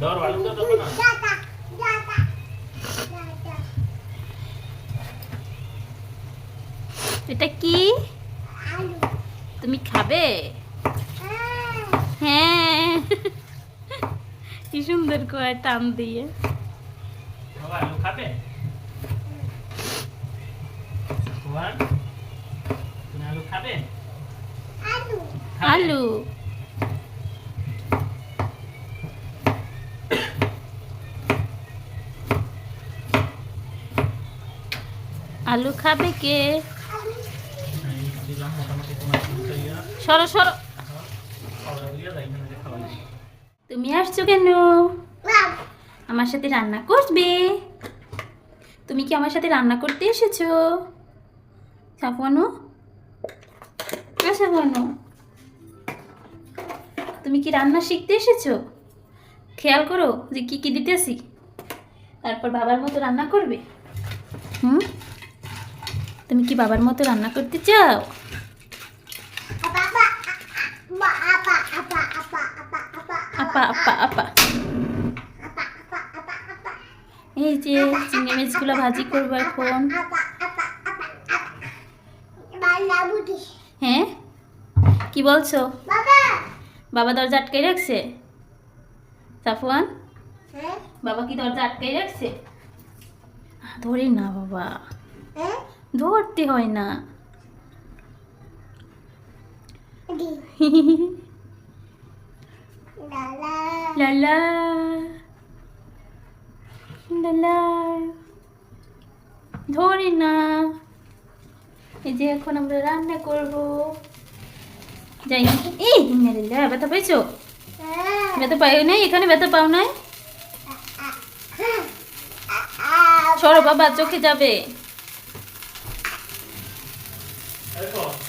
ধর না। এটা কি? তুমি খাবে? হ্যাঁ। কি সুন্দর করে টান দিয়ে। খাবে? আলু? আলু। আলু খাবে কে? সরো সরো। তুমি আসছো কেন? আমার সাথে রান্না করবে? তুমি কি আমার সাথে রান্না করতে এসেছ? সাফানো সাফানো তুমি কি রান্না শিখতে এসেছ? খেয়াল করো যে কি কি দিতেছি। তারপর বাবার মতো রান্না করবে। হুম? তুমি কি বাবার মতো রান্না করতে চাও আপা আপা আপা এই যে চিংড়ি মাছগুলো ভাজি করব এখন হ্যাঁ কি বলছো বাবা দরজা আটকে রাখছে সাফওয়ান বাবা কি দরজা আটকে রাখছে ধরে না বাবা ধরতে হয় না। লালা। লালা। ধরে না। এই যে এখন আমরা রান্না করব। যাই। এই মেরিলা ব্যথা পাইছো? ব্যথা পাই নাই? এখানে ব্যথা পাও নাই? সরো বাবা চোখে যাবে।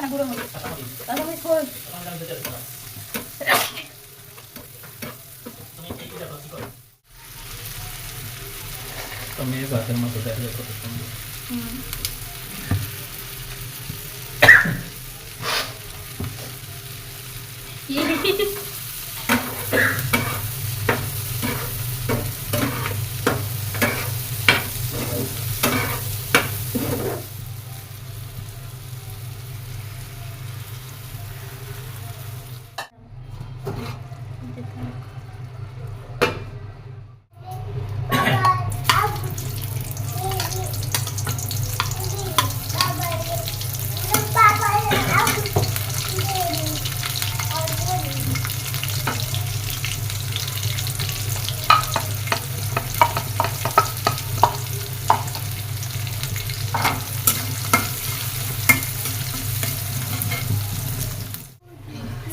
না গুঁড়ো মরিচ কাটামরি কাঁচামরিচ কই তোমার গান বেঁচে রাখো তুমি এই দেখো কি করো তুমি গাছের মতো দেখা যায় কত সুন্দর। হুম।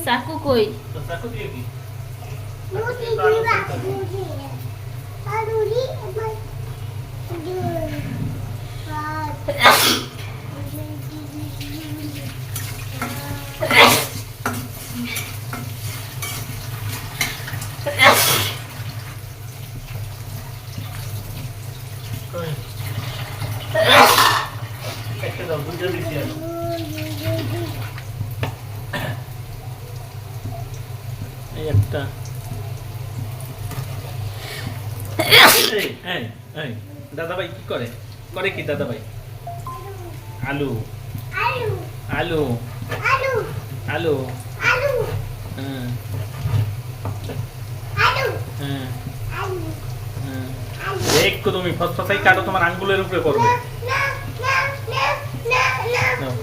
চাকু কই তো চাকু দিয়ে কি কই একটা এই এই দাদাভাই কি করে? করে কি দাদাভাই? আলু। আলু। আলু। হ্যাঁ। হ্যাঁ। হ্যাঁ। একটু তুমি, ফসফসাই কাটো তোমার আঙ্গুলের উপরে পড়বে নাও।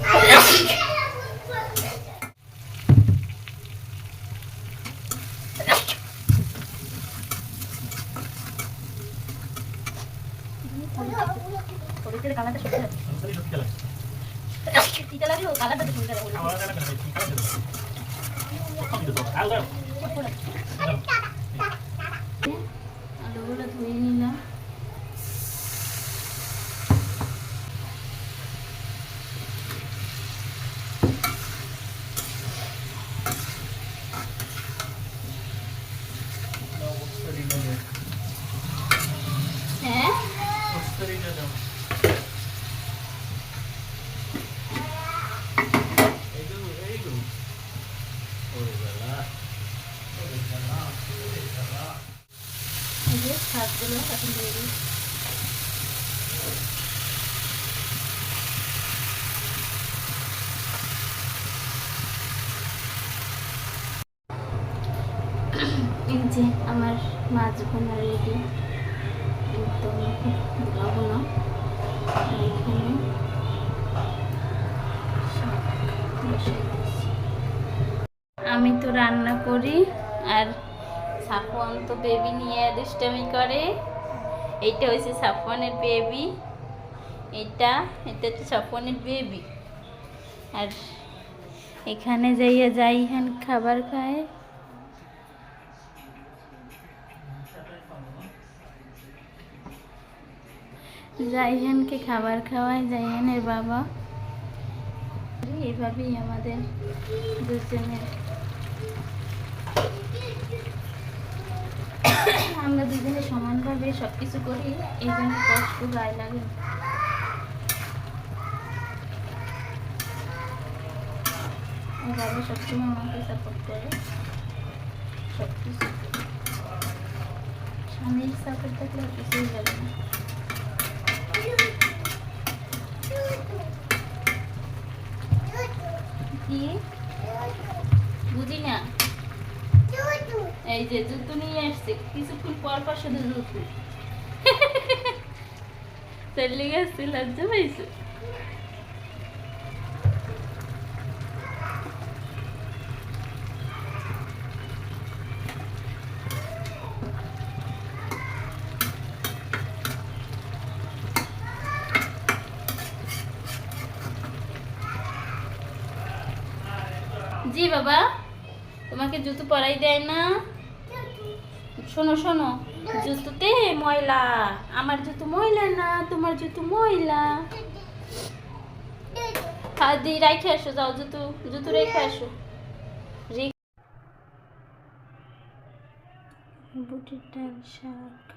পরিচয়ের কালারটা সুন্দর তিতা ও কালারটা তো সুন্দর আলুগুলো ধুয়ে নিলাম হ্যাঁ এই যে শাকগুলো এখন দিয়ে দিই যে আমার মাছ ভোনা রেডি লাবো না। আমি তো রান্না করি আর সাফওয়ান তো বেবি নিয়ে দুষ্টামি করে। এইটা হয়েছে সাফওয়ানের বেবি এটা এটা হচ্ছে সাফওয়ানের বেবি আর এখানে যাইয়া যাই হ্যান খাবার খায়। জাইহানকে খাবার খাওয়ায়, জাইহানের বাবা। এভাবেই আমাদের দুজনের দুজনে সমানভাবে সব কিছু করি, এই জন্য কষ্ট গায়ে লাগে। বাবা সবসময় আমাকে সাপোর্ট করে। সব কিছু স্বামীর সাপোর্ট থাকলে কিছুই লাগে না। কি বুঝি না এই যে জুতো নিয়ে আসছে কিছুক্ষণ পর পর শুধু জুতো। চলে গেছে লজ্জা পাইছে? জি বাবা, তোমাকে জুতো পরাই দেয় না। শোনো শোনো, জুতোতে ময়লা। আমার জুতো ময়লা না, তোমার জুতো ময়লা। হাত রাইখে আসো, যাও জুতো জুতো রেখে আসো। বুটের শাক।